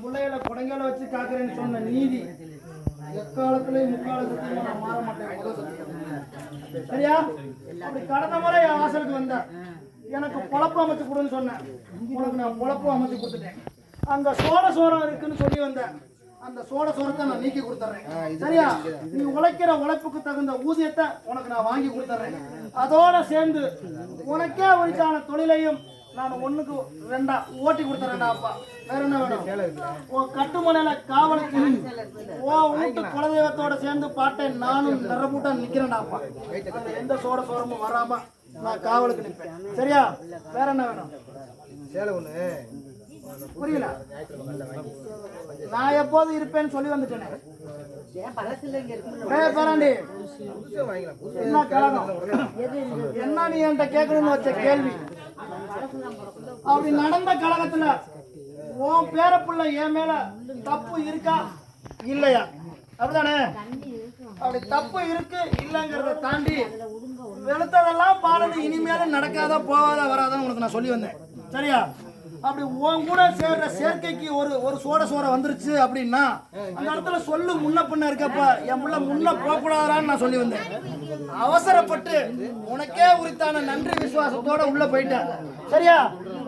என் பிள்ளைகளை குடங்கால வச்சு காக்குறேன்னு சொன்ன நீதி எக்காலத்திலையும் முக்காலத்திலையும் நான் மாற மாட்டேன். முதல் சத்தியம். சரியா? அப்படி கடந்த முறை என் வாசலுக்கு வந்த எனக்கு பொழப்பு அமைச்சு கொடுன்னு சொன்னேன் உனக்கு நான் பொழப்பு அமைச்சு கொடுத்துட்டேன். அங்க சோட சோரம் இருக்குன்னு சொல்லி வந்தேன் அந்த சோட சோரத்தை நான் நீக்கி கொடுத்துறேன். சரியா? நீ உழைக்கிற உழைப்புக்கு தகுந்த ஊதியத்தை உனக்கு நான் வாங்கி கொடுத்துறேன். அதோட சேர்ந்து உனக்கே உரித்தான தொழிலையும் நான் ஒண்ணுக்கு ரெண்டா ஓட்டி கொடுத்துறேன்டா அப்பா. வேற என்ன வேணும்? உன் கட்டுமனையில காவலுக்கு உன் வீட்டு குலதெய்வத்தோட சேர்ந்து பாட்டேன் நானும் நிறமூட்டா நிக்கிறேன்டா அப்பா. எந்த சோட சோரமும் வராம நான் காவலுக்கு நிற்பேன். சரியா? வேற என்ன வேணும்? சேலை ஒண்ணு. புரியல. நான் எப்போதும் இருப்பேன்னு சொல்லி வந்துட்டேனே. பேராண்டி. என்ன கலகம்? என்ன நீ என்கிட்ட கேட்கணும்னு வச்ச கேள்வி? அப்படி நடந்த கழகத்துல உன் பேரப்புள்ள என் மேல தப்பு இருக்கா? இல்லையா? அப்படிதானே? அப்படி தப்பு இருக்கு இல்லைங்கிறத தாண்டி வெளுத்ததெல்லாம் பாலது இனிமேலும் நடக்காத போகாத வராதான்னு உனக்கு நான் சொல்லி வந்தேன். சரியா? அப்படி உன் கூட சேர்ற சேர்க்கைக்கு ஒரு ஒரு சோட சோட வந்துருச்சு அப்படின்னா அந்த இடத்துல சொல்லு முன்ன பின்ன இருக்கப்ப என் முள்ள முன்ன போகக்கூடாதான்னு நான் சொல்லி வந்தேன். அவசரப்பட்டு உனக்கே உரித்தான நன்றி விசுவாசத்தோட உள்ள போயிட்டேன். சரியா?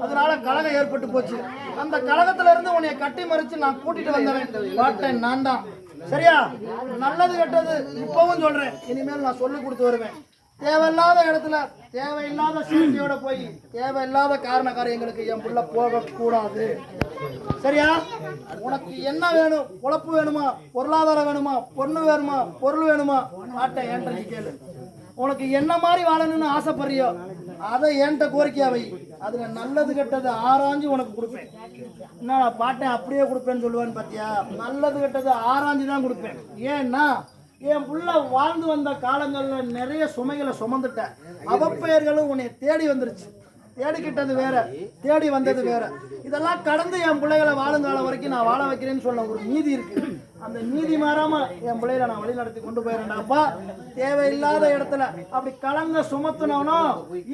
அதனால கழகம் ஏற்பட்டு போச்சு. அந்த கழகத்துல இருந்து உன்னைய கட்டி மறிச்சு நான் கூட்டிட்டு வந்தவன். பாட்டேன் நான் தான் சரியா? நல்லது கெட்டது இப்பவும் சொல்றேன். இனிமேல் நான் சொல்லி கொடுத்து வருவேன். தேவையில்லாத இடத்துல தேவையில்லாத சேர்க்கையோட போய் தேவையில்லாத காரண காரியங்களுக்கு என் புள்ள கூடாது சரியா? உனக்கு என்ன வேணும்? உழப்பு வேணுமா? பொருளாதாரம் வேணுமா? பொண்ணு வேணுமா? பொருள் வேணுமா? நாட்டை ஏன்ட்ட கேளு. உனக்கு என்ன மாதிரி வாழணும்னு ஆசைப்படுறியோ அதை என்கிட்ட கோரிக்கையா வை. அதுல நல்லது கெட்டது ஆராய்ஞ்சு உனக்கு கொடுப்பேன். என்ன பாட்டை அப்படியே கொடுப்பேன்னு சொல்லுவேன்னு பாத்தியா? நல்லது கெட்டது ஆராய்ஞ்சு தான் கொடுப்பேன். ஏன்னா என் புள்ள வாழ்ந்து வந்த காலங்களில் நிறைய சுமைகளை சுமந்துட்டேன். அவப்பெயர்களும் உன்னை தேடி வந்துருச்சு. தேடிக்கிட்டது வேற தேடி வந்தது வேற. இதெல்லாம் கடந்து என் பிள்ளைகளை வாழுங்காலம் வரைக்கும் நான் வாழ வைக்கிறேன்னு சொன்ன ஒரு நீதி இருக்கு. அந்த நீதி மாறாம என் பிள்ளையில நான் வழி நடத்தி கொண்டு போயிடறேன்டாப்பா தேவையில்லாத இடத்துல அப்படி கலங்க சுமத்துனவனோ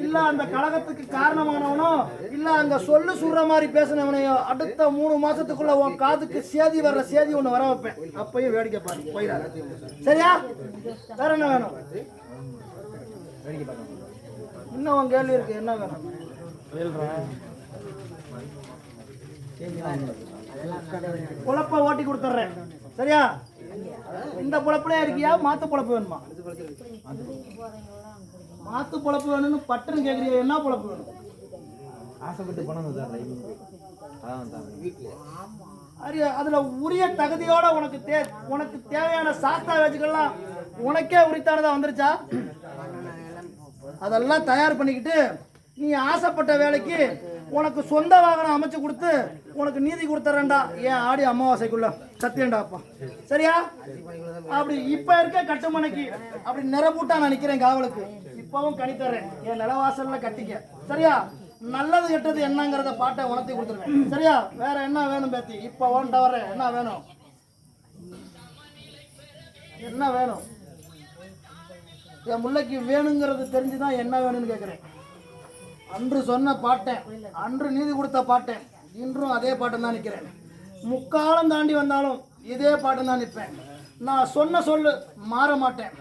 இல்ல அந்த கழகத்துக்கு காரணமானவனோ இல்ல அங்க சொல்லு சுடுற மாதிரி பேசினவனையோ அடுத்த மூணு மாசத்துக்குள்ள உன் காதுக்கு சேதி வர்ற சேதி ஒண்ணு வர வைப்பேன். அப்பயும் வேடிக்கை பாரு போயிடாத. சரியா? வேற என்ன வேணும்? இன்னும் உன் கேள்வி இருக்கு என்ன வேணும்? பொழப்ப ஓட்டி கொடுத்துட்றேன். சரியா? இந்த பொழப்புல இருக்கியா? மாத்து பொழப்பு வேணுமா? மாத்து பொழப்பு வேணும்னு பட்டுன்னு கேக்குறியா? என்ன பொழப்பு வேணும்? ஆசைப்பட்டு பணம் அரிய அதுல உரிய தகுதியோட உனக்கு தே உனக்கு தேவையான சாஸ்தா வச்சுக்கலாம் உனக்கே உரித்தானதா வந்துருச்சா? அதெல்லாம் தயார் பண்ணிக்கிட்டு நீ ஆசைப்பட்ட வேலைக்கு உனக்கு சொந்த வாகனம் அமைச்சு கொடுத்து உனக்கு நீதி கொடுத்துறேன்டா. ஏன் ஆடி அமாவாசைக்குள்ள? சத்தியண்டா அப்பா. சரியா? அப்படி இப்ப இருக்க கட்டுமனைக்கு அப்படி நிறப்பூட்டா நான் நிக்கிறேன் காவலுக்கு. இப்பவும் கனி தர்றேன் என் நிலவாசல்ல கட்டிக்க. சரியா? நல்லது கெட்டது என்னங்கிறத பாட்டை உணர்த்தி கொடுத்துருவேன். சரியா? வேற என்ன வேணும் பேத்தி? இப்ப ஓன்ட்ட வர்றேன். என்ன வேணும்? என்ன வேணும்? என் முல்லைக்கு வேணுங்கிறது தெரிஞ்சுதான் என்ன வேணும்னு கேட்குறேன் அன்று சொன்ன பாட்டேன். அன்று நீதி கொடுத்த பாட்டேன். இன்றும் அதே பாட்டம் தான் நிற்கிறேன் முக்காலம் தாண்டி வந்தாலும் இதே பாட்டம் தான் நிற்பேன். நான் சொன்ன சொல்லு மாற மாட்டேன்.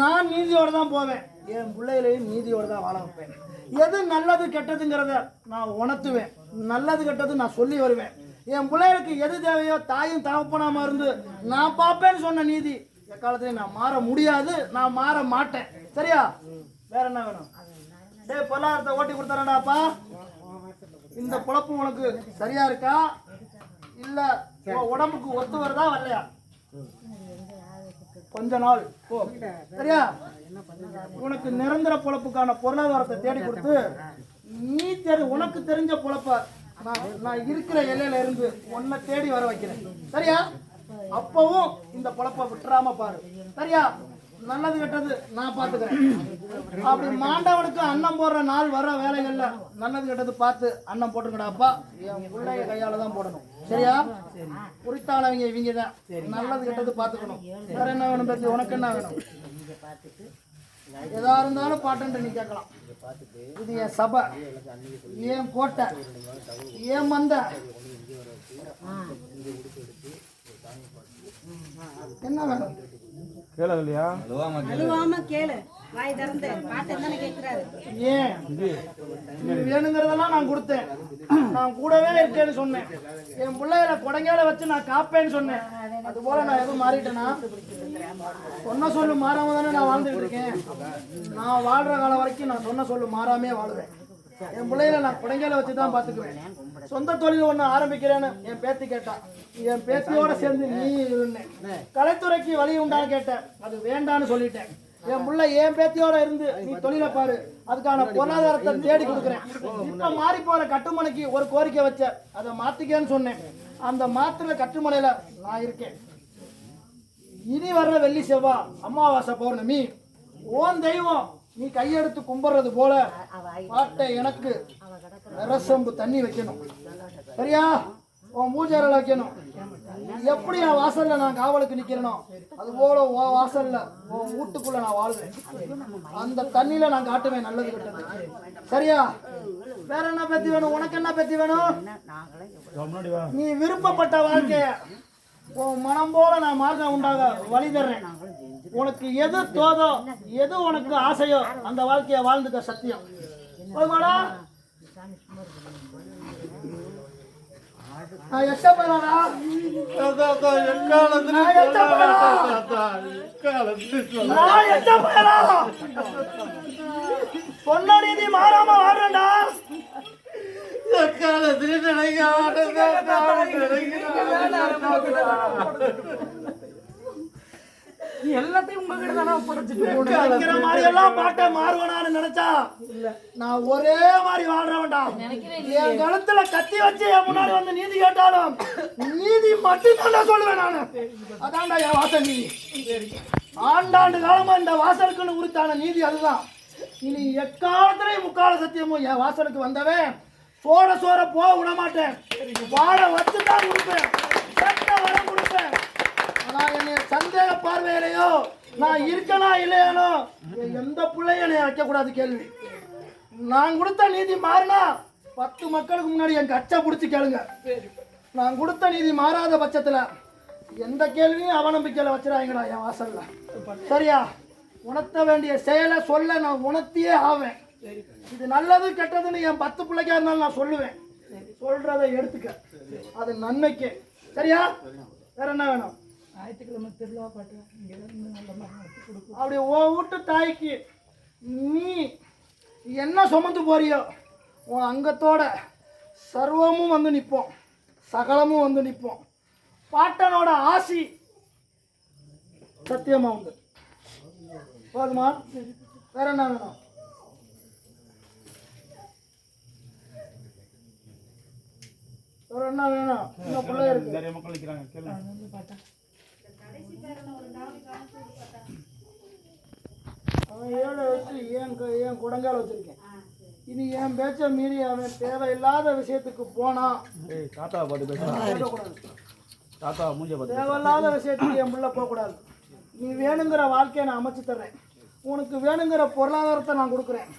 நான் நீதியோடு தான் போவேன். என் பிள்ளைகளையும் நீதியோடு தான் வாழ வைப்பேன். எது நல்லது கெட்டதுங்கிறத நான் உணர்த்துவேன். நல்லது கெட்டது நான் சொல்லி வருவேன். என் பிள்ளைகளுக்கு எது தேவையோ தாயும் தகப்பனாம இருந்து நான் பார்ப்பேன்னு சொன்ன நீதி எக்காலத்திலையும் நான் மாற முடியாது. நான் மாற மாட்டேன். சரியா? வேற என்ன வேணும்? டேய் பொருளாதாரத்தை ஓட்டி கொடுத்துறேன்டாப்பா இந்த குழப்பம் உனக்கு சரியா இருக்கா? இல்ல உன் உடம்புக்கு ஒத்து வருதா வரலையா? கொஞ்ச நாள். போ. சரியா? உனக்கு நிரந்தர பொழப்புக்கான பொருளாதாரத்தை தேடி கொடுத்து நீ தெரி உனக்கு தெரிஞ்ச பொழப்ப நான் நான் இருக்கிற எல்லையில இருந்து உன்னை தேடி வர வைக்கிறேன். சரியா? அப்பவும் இந்த பொழப்ப விட்டுறாம பாரு. சரியா? நல்லது கெட்டது நான் பாத்துக்கிறேன். அப்படி மாண்டவனுக்கு அன்னம் போடுற நாள் வர வேலைகள்ல நல்லது கெட்டது பார்த்து அன்னம் போட்டுக்கடாப்பா என் பிள்ளைய கையால தான் போடணும். சரியா? குறித்தாளவங்க இவங்க தான் நல்லது கெட்டது பார்த்துக்கணும். வேற என்ன வேணும் பத்தி? உனக்கு என்ன வேணும்? எதா இருந்தாலும் பாட்டுன்ட்டு நீ கேட்கலாம். இது என் சபை. என் கோட்டை? என் மந்த? என்ன வேணும் கேளவில்லையா? அழுவாம கேளு. வாய் திறந்து. பாட்டு தானே கேட்கிறாரு ஏன்? நீ வேணுங்கிறதெல்லாம் நான் கொடுத்தேன். நான் கூடவே இருக்கேன்னு சொன்னேன். என் பிள்ளைகளை கொடங்கையில வச்சு நான் காப்பேன்னு சொன்னேன். அது போல நான் எதுவும் மாறிட்டேனா? சொன்ன சொல்லு மாறாம தானே நான் வாழ்ந்துட்டு இருக்கேன். நான் வாழ்ற காலம் வரைக்கும் நான் சொன்ன சொல்லு மாறாமே வாழுவேன். என் பிள்ளைகளை நான் குடங்கையில வச்சு தான் பார்த்துக்குவேன் சொந்த தொழில் ஒன்று ஆரம்பிக்கிறேன்னு என் பேத்தி கேட்டா. என் பேத்தியோட சேர்ந்து நீ இருந்தேன் கலைத்துறைக்கு வழி உண்டான்னு கேட்டேன். அது வேண்டான்னு சொல்லிட்டேன். என் புள்ள என் பேத்தியோட இருந்து நீ தொழிலை பாரு. அதுக்கான பொருளாதாரத்தை தேடி கொடுக்குறேன். இப்ப மாறி போற கட்டுமனைக்கு ஒரு கோரிக்கை வச்ச அதை மாத்திக்கன்னு சொன்னேன். அந்த மாத்துற கட்டுமனையில நான் இருக்கேன். இனி வர்ற வெள்ளி செவ்வாய் அமாவாசை பௌர்ணமி ஓன் தெய்வம் நீ கையெடுத்து கும்பிடுறது போல பாட்டை எனக்கு ரசம்பு தண்ணி வைக்கணும். சரியா? உன் மூஜாரில் வைக்கணும். எப்படி என் வாசல்ல நான் காவலுக்கு நிக்கிறேனோ அது போல ஓ வாசல்ல உன் வீட்டுக்குள்ள நான் வாழ்வேன். அந்த தண்ணியில நான் காட்டுவேன் நல்லது கெட்டது. சரியா? வேற என்ன பத்தி வேணும்? உனக்கு என்ன பத்தி வேணும்? நீ விருப்பப்பட்ட வாழ்க்கைய உன் மனம் போல நான் மார்க்கம் உண்டாக வழி தர்றேன். உனக்கு எது தோதோ எது உனக்கு ஆசையோ அந்த வாழ்க்கைய வாழ்ந்துக்க சத்தியம். போதுமாடா? நான் எச்சப்படா நான் எச்சப்படா நான் எச்சப்படா சொன்ன நீதி மாறாம வாழ்றேன்டா நினைக்கிற மாதிரி எல்லாம் பாட்டை மாறுவனான்னு நினைச்சா நான் ஒரே மாதிரி வாழ்றவன்டா. என் கழுத்துல கத்தி வச்சு என் முன்னாடி வந்து நீதி கேட்டாலும் நீதி மட்டும் தான் சொல்லுவேன் நானு. அதான்டா என் வாசல் நீதி. ஆண்டாண்டு காலமா இந்த வாசலுக்குன்னு உரித்தான நீதி அதுதான். இனி எக்காலத்திலையும் முக்கால சத்தியமும் என் வாசலுக்கு வந்தவன் சோட சோற போக விட மாட்டேன். வாழ வச்சு தான் கொடுப்பேன் சட்ட வரம் கொடுப்பேன் ஆனா என்னை சந்தேக பார்வையிலையோ நான் இருக்கனா இல்லையானோ எந்த பிள்ளையும் என்னை வைக்கக்கூடாது கேள்வி. நான் கொடுத்த நீதி மாறினா பத்து மக்களுக்கு முன்னாடி என் கச்சை பிடிச்சி கேளுங்க. நான் கொடுத்த நீதி மாறாத பட்சத்துல எந்த கேள்வியும் அவநம்பிக்கையில வச்சிடாங்கடா என் வாசல்ல. சரியா? உணர்த்த வேண்டிய செயலை சொல்ல நான் உணர்த்தியே ஆவேன். இது நல்லது கெட்டதுன்னு என் பத்து பிள்ளைக்கா இருந்தாலும் நான் சொல்லுவேன். சொல்றதை எடுத்துக்க. அது நன்மைக்கு. சரியா? வேற என்ன வேணும்? அப்படி உன் வீட்டு தாய்க்கு நீ என்ன சுமந்து போறியோ உன் அங்கத்தோட சர்வமும் வந்து நிற்போம். சகலமும் வந்து நிற்போம். பாட்டனோட ஆசி சத்தியமா உண்டு போதுமா? வேற என்ன வேணும்? வேற என்ன வேணும்? பிள்ளை இருக்கு. அவன் ஏழை வச்சு ஏன் ஏன் குடங்கால வச்சிருக்கேன். இது என் பேச்ச மீறி அவன் தேவையில்லாத விஷயத்துக்கு போனா ஏய் தாத்தா பாட்டு பேசுறா போகக்கூடாது. தாத்தா மூஞ்ச தேவையில்லாத விஷயத்துக்கு என் பிள்ளை போகக்கூடாது. நீ வேணுங்கிற வாழ்க்கையை நான் அமைச்சு தர்றேன். உனக்கு வேணுங்கிற பொருளாதாரத்தை நான் கொடுக்குறேன்.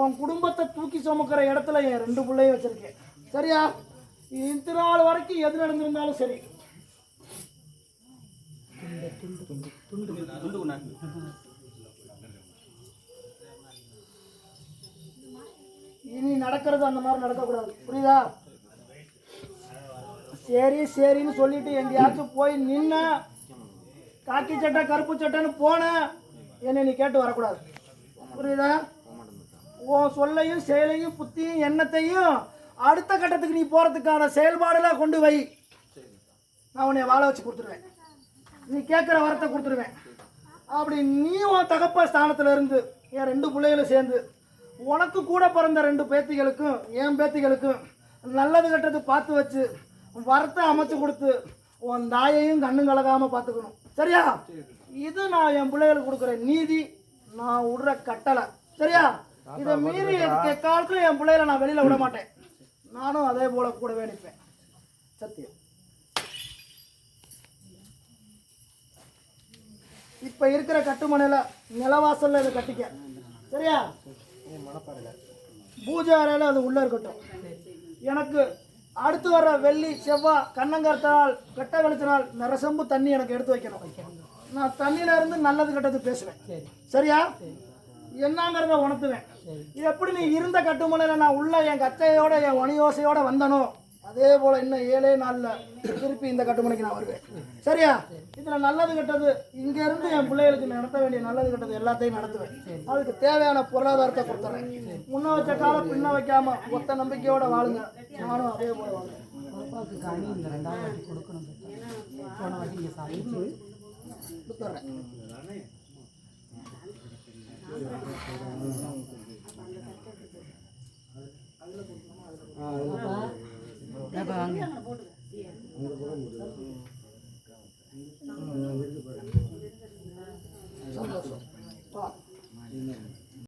உன் குடும்பத்தை தூக்கி சுமக்கிற இடத்துல என் ரெண்டு பிள்ளையும் வச்சிருக்கேன். சரியா? இந்த நாள் வரைக்கும் எது நடந்திருந்தாலும் சரி. இனி நடக்கிறது அந்த மாதிரி நடக்கக்கூடாது. புரியுதா? சரி சரின்னு சொல்லிட்டு எங்கேயாச்சும் போய் நின்ன காக்கி சட்டை கருப்பு சட்டைன்னு போன என்னை நீ கேட்டு வரக்கூடாது. புரியுதா? உன் சொல்லையும் செயலையும் புத்தியும் எண்ணத்தையும் அடுத்த கட்டத்துக்கு நீ போகிறதுக்கான செயல்பாடெல்லாம் கொண்டு வை. நான் உன்னை வாழ வச்சு கொடுத்துருவேன். நீ கேட்குற வரத்தை கொடுத்துருவேன். அப்படி நீ உன் தகப்ப ஸ்தானத்தில் இருந்து என் ரெண்டு பிள்ளைகளும் சேர்ந்து உனக்கு கூட பிறந்த ரெண்டு பேத்திகளுக்கும் என் பேத்திகளுக்கும் நல்லது கெட்டது பார்த்து வச்சு வரத்தை அமைச்சு கொடுத்து உன் தாயையும் கண்ணும் கலகாமல் பார்த்துக்கணும். சரியா? இது நான் என் பிள்ளைகளுக்கு கொடுக்குற நீதி. நான் விடுற கட்டளை. சரியா? இதை மீறி காலத்துல என் பிள்ளைகளை நான் வெளியில் விட மாட்டேன். நானும் அதே போல கூடவே நிற்பேன். சத்தியம். இப்போ இருக்கிற கட்டுமனையில் நிலவாசலில் இதை கட்டிக்க. சரியா? பூஜை அறையில அது உள்ள இருக்கட்டும். எனக்கு அடுத்து வர வெள்ளி செவ்வாய் கண்ணங்கரத்தனால் கெட்ட வெளிச்சனால் நரசம்பு தண்ணி எனக்கு எடுத்து வைக்கணும். நான் தண்ணியில இருந்து நல்லது கெட்டது பேசுவேன். சரியா? என்னங்கிறத உணர்த்துவேன். இது எப்படி நீ இருந்த கட்டுமனையில நான் உள்ள என் கச்சையோட என் ஒனியோசையோட வந்தனோ? அதே போல இன்னும் ஏழே நாள்ல திருப்பி இந்த கட்டுமனைக்கு நான் வருவேன். சரியா? இதுல நல்லது கெட்டது இங்க இருந்து என் பிள்ளைகளுக்கு நடத்த வேண்டிய நல்லது கெட்டது எல்லாத்தையும் நடத்துவேன். அதுக்கு தேவையான பொருளாதாரத்தை கொடுத்துறேன். முன்ன வச்ச காலம் பின்ன வைக்காம ஒத்த நம்பிக்கையோட வாழுங்க. நானும் அதே போல வாழுங்க பாப்பாவுக்கு காணி இந்த ரெண்டாவது வாட்டி கொடுக்கணும் போன வாட்டி இங்கே சாப்பிட்டு கொடுத்துட்றேன் பாப்பா வாங்க